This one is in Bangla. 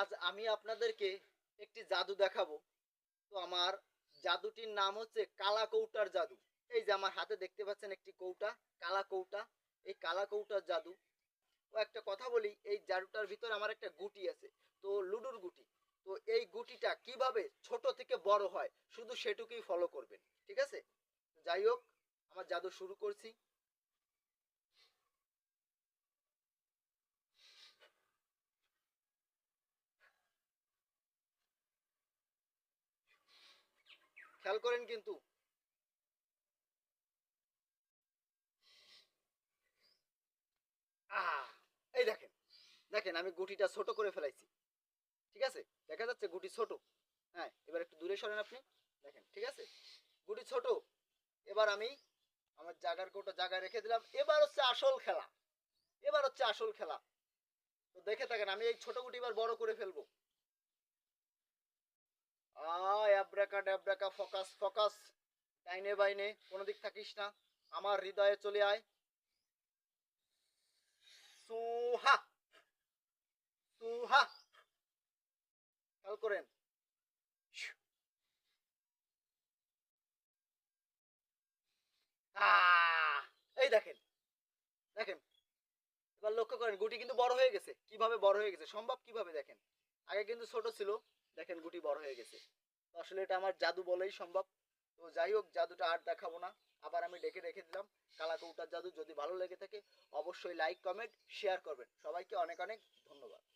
আজ আমি আপনাদেরকে একটি জাদু দেখাবো। তো আমার জাদুটির নাম হচ্ছে কালা কৌটার জাদু। এই যে আমার হাতে দেখতে পাচ্ছেন একটি কৌটা কালা কৌটা এই কালা কৌটার জাদু। ও একটা কথা বলি, এই জাদুটার ভিতরে আমার একটা গুটি আছে, তো লুডুর গুটি। তো এই গুটিটা কীভাবে ছোট থেকে বড় হয়, শুধু সেটুকুই ফলো করবেন, ঠিক আছে? যাই হোক, আমার জাদু শুরু করছি। খেয়াল করেন কিন্তু। এই দেখেন দেখেন আমি গুটিটা ছোট করে ফেলাইছি। ঠিক আছে? দেখা যাচ্ছে গুটি ছোট। হ্যাঁ এবার একটু দূরে সরেন আপনি। দেখেন, ঠিক আছে? গুটি ছোট। এবার আমি আমার জাগার কোটা জায়গায় রেখে দিলাম। এবার হচ্ছে আসল খেলা। এবার হচ্ছে আসল খেলা। তো দেখে থাকেন, আমি এই ছোট গুটি এবার বড় করে ফেলব। আয় অ্যাব্রাকা ড্যাব্রাকা ফোকাস ফোকাস। ডাইনে বাইনে কোনো দিক থাকিস না। আমার হৃদয়ে চলে আয়। সুহা! সুহা! খেয়াল করেন। এই দেখেন। দেখেন। এবার লক্ষ্য করেন, গুটি কিন্তু বড় হয়ে গেছে। কীভাবে বড় হয়ে গেছে? সম্ভব কীভাবে দেখেন? আগে কিন্তু ছোট ছিল। দেখেন গুটি বড় হয়ে গেছে। আসলে এটা আমার জাদু বলেই সম্ভব। তো যাই হোক, জাদুটা আর দেখাবো না। আবার আমি ডেকে রেখে দিলাম। কালা কৌটার জাদু যদি ভালো লেগে থাকে, অবশ্যই লাইক কমেন্ট শেয়ার করবেন। সবাইকে অনেক অনেক ধন্যবাদ।